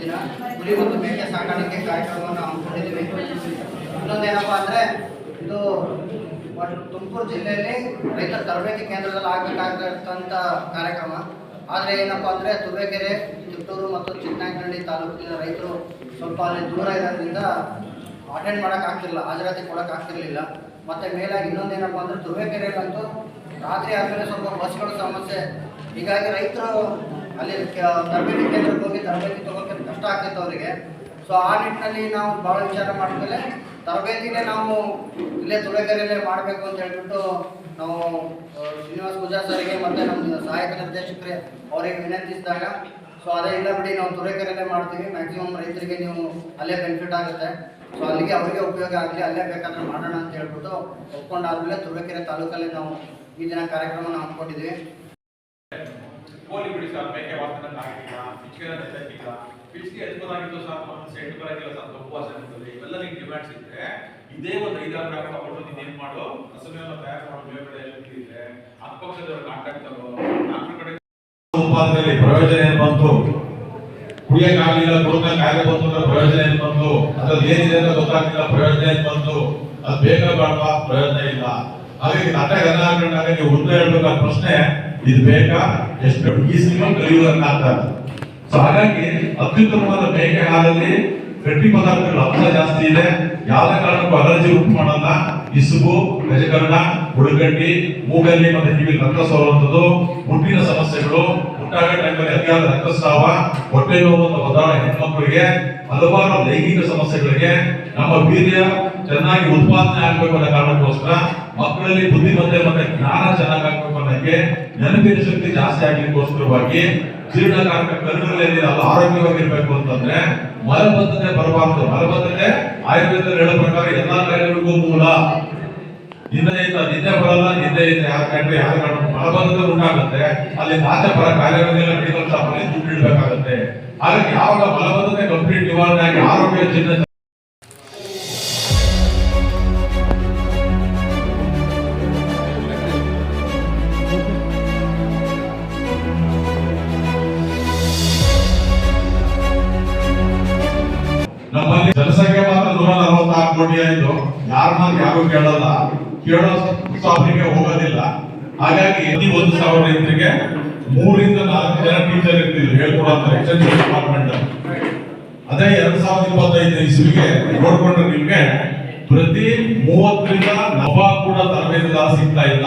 ದಿನ ಕುರಿ ಮತ್ತು ಮೇಕೆ ಸಾಕಾಣಿಕೆ ಕಾರ್ಯಕ್ರಮವನ್ನು ಹಮ್ಮಿಕೊಂಡಿದ್ದೀವಿ. ಇನ್ನೊಂದೇನಪ್ಪ ಅಂದರೆ, ಇದು ತುಮಕೂರು ಜಿಲ್ಲೆಯಲ್ಲಿ ರೈತರ ತರಬೇತಿ ಕೇಂದ್ರದಲ್ಲಿ ಆಗಬೇಕಾಗಿರ್ತಂಥ ಕಾರ್ಯಕ್ರಮ. ಆದರೆ ಏನಪ್ಪ ಅಂದರೆ ತುಬೇಕೆರೆ ಚಿತ್ತೂರು ಮತ್ತು ಚಿಕ್ಕನಾಯಕನಹಳ್ಳಿ ತಾಲೂಕಿನ ರೈತರು ಸ್ವಲ್ಪ ಅಲ್ಲಿ ದೂರ ಇರೋದ್ರಿಂದ ಅಟೆಂಡ್ ಮಾಡೋಕ್ಕಾಗ್ತಿರಲಿಲ್ಲ ಹಾಜರಾತಿ ಕೊಡೋಕ್ಕಾಗ್ತಿರಲಿಲ್ಲ ಮತ್ತು ಮೇಲಾಗಿ ಇನ್ನೊಂದೇನಪ್ಪ ಅಂದರೆ ತುಬೇಕೆರೆಯಲ್ಲಂತೂ ರಾತ್ರಿ ಆದಮೇಲೆ ಸ್ವಲ್ಪ ಬಸ್ಗಳ ಸಮಸ್ಯೆ. ಹೀಗಾಗಿ ರೈತರು ಅಲ್ಲಿ ತರಬೇತಿ ಕೇಂದ್ರಕ್ಕೆ ಹೋಗಿ ತರಬೇತಿ ತಗೋಕೆ ಕಷ್ಟ ಆಗ್ತಿತ್ತು ಅವರಿಗೆ. ಸೊ ಆ ನಿಟ್ಟಿನಲ್ಲಿ ನಾವು ಭಾಳ ವಿಚಾರ ಮಾಡಿದ್ಮೇಲೆ ತರಬೇತಿನೇ ನಾವು ಇಲ್ಲೇ ತುಳಕೆರೆಯಲ್ಲೇ ಮಾಡಬೇಕು ಅಂತ ಹೇಳ್ಬಿಟ್ಟು ನಾವು ಶ್ರೀನಿವಾಸ್ ಪೂಜಾ ಸರ್ಗೆ ಮತ್ತು ನಮ್ಮ ಸಹಾಯಕ ನಿರ್ದೇಶಕರೇ ಅವರಿಗೆ ವಿನಂತಿಸಿದಾಗ ಸೊ ಅದೇ ಇಲ್ಲ ಬಿಡಿ ನಾವು ತುರೆಕೆರೆಯಲ್ಲೇ ಮಾಡ್ತೀವಿ. ಮ್ಯಾಕ್ಸಿಮಮ್ ರೈತರಿಗೆ ನೀವು ಅಲ್ಲೇ ಬೆನಿಫಿಟ್ ಆಗುತ್ತೆ. ಸೊ ಅಲ್ಲಿಗೆ ಅವರಿಗೆ ಉಪಯೋಗ ಆಗಲಿ, ಅಲ್ಲೇ ಬೇಕಾದ್ರೆ ಮಾಡೋಣ ಅಂತ ಹೇಳ್ಬಿಟ್ಟು ಒಪ್ಕೊಂಡಾದ್ಮೇಲೆ ತುರೇಕೆರೆ ತಾಲೂಕಲ್ಲಿ ನಾವು ಈ ದಿನ ಕಾರ್ಯಕ್ರಮನ ಹಮ್ಮಿಕೊಂಡಿದ್ವಿ. ಕೋಳಿ ಬಿಡಿ ಸರ್ ಮೇಕೆ ವಾಸನ ಆಗಿಲ್ಲ ಪಿಚ್ಕೆನ ನೆಚ್ಚಾಗಿಲ್ಲ ಪಿಚ್ಗೆ ಎತ್ಬೋದಾಗಿತ್ತು ಸರ್ ಮತ್ತೆ ಸೆಂಟ್ ಬರಾಗಿಲ್ಲ ಸರ್ ತಪ್ಪು ಇರ್ತದೆ. ಇವೆಲ್ಲ ನಿಮ್ಗೆ ಡಿಮ್ಯಾಂಡ್ಸ್ ಇದ್ರೆ, ಇದೇ ಒಂದು ಐದಾರು ಗ್ರಾಮ ತಗೊಂಡು ನೀನು ಏನ್ ಮಾಡು ಹಸುಮೆಲ್ಲ ತಯಾರು ಮಾಡೋ ಮೇಲ್ಗಡೆ ಇದೆ ಅಕ್ಕಪಕ್ಕದವ್ರ ಕಾಂಟ್ಯಾಕ್ಟ್ ತಗೋ ಡಾಕ್ಟರ್ ಕಡೆ ಉತ್ಪಾದನೆಯಲ್ಲಿ ಪ್ರಯೋಜನ ಏನು ಬಂತು? ಕುಡಿಯಕ್ಕಾಗಲಿಲ್ಲ ಕುಡಿದ ಕಾಯಿಲೆ ಬಂತು ಅಂದ್ರೆ ಪ್ರಯೋಜನ ಏನು ಬಂತು? ಅದ್ರಲ್ಲಿ ಏನಿದೆ ಅಂತ ಗೊತ್ತಾಗ್ತಿಲ್ಲ, ಪ್ರಯೋಜನ ಏನು ಬಂತು? ಅದು ಬೇಗ ಬೇಡವಾ? ಪ್ರಯೋಜನ ಇಲ್ಲ. ಹಾಗಾಗಿ ನಟ ಎಲ್ಲ ಹಾಕೊಂಡಾಗ ನೀವು ಉತ್ತರ ಹೇಳ್ಬೇಕಾದ ಪ್ರಶ್ನೆ ಇದು ಬೇಕಾ? ಎಷ್ಟು? ಈ ಸಿನಿಮಾ ಕಲಿಯುವುದನ್ನ ಸೊ ಹಾಗಾಗಿ ಅತ್ಯುತ್ತಮವಾದ ಬೇಕೆ ಹಾಲಲ್ಲಿ ಗಟ್ಟಿ ಪದಾರ್ಥಗಳ ಅಂಶ ಜಾಸ್ತಿ ಇದೆ. ಯಾವುದೇ ಕಾರಣಕ್ಕೂ ಅಲರ್ಜಿ ಉಂಟು ಮಾಡಲ್ಲ. ಇಸುಬು ಗಜಕರ್ಣ ಹುಡುಗಡ್ಡಿ ಮೂಗಲ್ಲಿ ಮತ್ತೆ ಕಿವಿ ರಕ್ತ ಸೋರುವಂಥದ್ದು ಮುಟ್ಟಿನ ಸಮಸ್ಯೆಗಳು ಮುಟ್ಟಾಗ ಟೈಮಲ್ಲಿ ಅತಿಯಾದ ರಕ್ತಸ್ರಾವ, ಹೊಟ್ಟೆ ನೋವು ಅಂತ ಬದಲಾವಣೆ ಹೆಣ್ಮಕ್ಳಿಗೆ, ಹಲವಾರು ಲೈಂಗಿಕ ಸಮಸ್ಯೆಗಳಿಗೆ ನಮ್ಮ ವೀರ್ಯ ಚೆನ್ನಾಗಿ ಉತ್ಪಾದನೆ ಆಗ್ಬೇಕು ಅನ್ನೋ ಕಾರಣಕ್ಕೋಸ್ಕರ ಮಕ್ಕಳಲ್ಲಿ ಬುದ್ಧಿಮತ್ತೆ ಮತ್ತೆ ಜ್ಞಾನ ಚೆನ್ನಾಗಿ ಆಗ್ಬೇಕು ಅನ್ನೋಕ್ಕೆ ನೆನಪಿನ ಶಕ್ತಿ ಜಾಸ್ತಿ ಆಗ್ಲಿಕ್ಕೋಸ್ಕರವಾಗಿ ಜೀರ್ಣಕಾರಕ ಕರುಗಳಲ್ಲಿ ಅದು ಆರೋಗ್ಯವಾಗಿರ್ಬೇಕು ಅಂತಂದ್ರೆ ಮಲಬದ್ಧತೆ ಬರಬಾರದು ಮಲಬದ್ಧತೆ ಆಯುರ್ವೇದ ಹೇಳೋ ಪ್ರಕಾರ ಎಲ್ಲಾ ಕಾಯಿಲೆಗಳಿಗೂ ಮೂಲ. ನಿನ್ನೆ ನಿದ್ದೆ ನಿನ್ನೆ ಬರಲ್ಲ ಇದೆ, ಯಾರ ಕಂಡ್ರೆ ಯಾರ ಕಾರಣ ಮಲಬದ್ಧತೆ ಉಂಟಾಗುತ್ತೆ. ಅಲ್ಲಿ ನಾಚ ಪರ ಕಾಯಿಲೆಗಳನ್ನೆಲ್ಲ ಮೆಡಿಕಲ್ ಶಾಪ್ ಯಾವಾಗ ಮಲಬದ್ಧತೆ ಕಂಪ್ಲೀಟ್ ನಿವಾರಣೆ ಆಗಿ ಆರೋಗ್ಯ ಚಿಹ್ನೆ ನಮ್ಮಲ್ಲಿ ಜನಸಂಖ್ಯೆ ಮಾತ್ರ ನೂರ ನಲವತ್ತಾರು ಕೋಟಿ ಆಯ್ತು. ಯಾರ ಮಾತು ಯಾರು ಕೇಳಲ್ಲ. ಕೇಳೋ ಉತ್ಸಾಹಕ್ಕೆ ಹೋಗೋದಿಲ್ಲ. ಹಾಗಾಗಿ ಪ್ರತಿ ಒಂದು ಸಾವಿರ ರೈತರಿಗೆ ಮೂರಿಂದ ನಾಲ್ಕು ಜನ ಟೀಚರ್ ಇರ್ತಿದ್ರು. ಹೇಳ್ಕೊಡಂತಾರೆ. ಡಿಪಾರ್ಟ್ಮೆಂಟ್ ಅದೇ ಎರಡ್ ಸಾವಿರದ ಇಪ್ಪತ್ತೈದು ಇಸ್ವಿಗೆ ನೋಡ್ಕೊಂಡ್ರೆ ನಿಮ್ಗೆ ಪ್ರತಿ ಮೂವತ್ತರಿಂದ ನವ ಕೂಡ ತರಬೇತಿದಾರ ಸಿಗ್ತಾ ಇಲ್ಲ.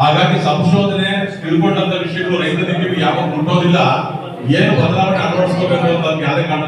ಹಾಗಾಗಿ ಸಂಶೋಧನೆ ತಿಳ್ಕೊಂಡಂತ ವಿಷಯಗಳು ರೈತರಿಗೆ ಯಾವಾಗ ಮುಟ್ಟೋದಿಲ್ಲ ಏನು ಬದಲಾವಣೆ ಅಳವಡಿಸ್ಕೋಬೇಕು ಅಂತ ಯಾವುದೇ ಕಾರಣ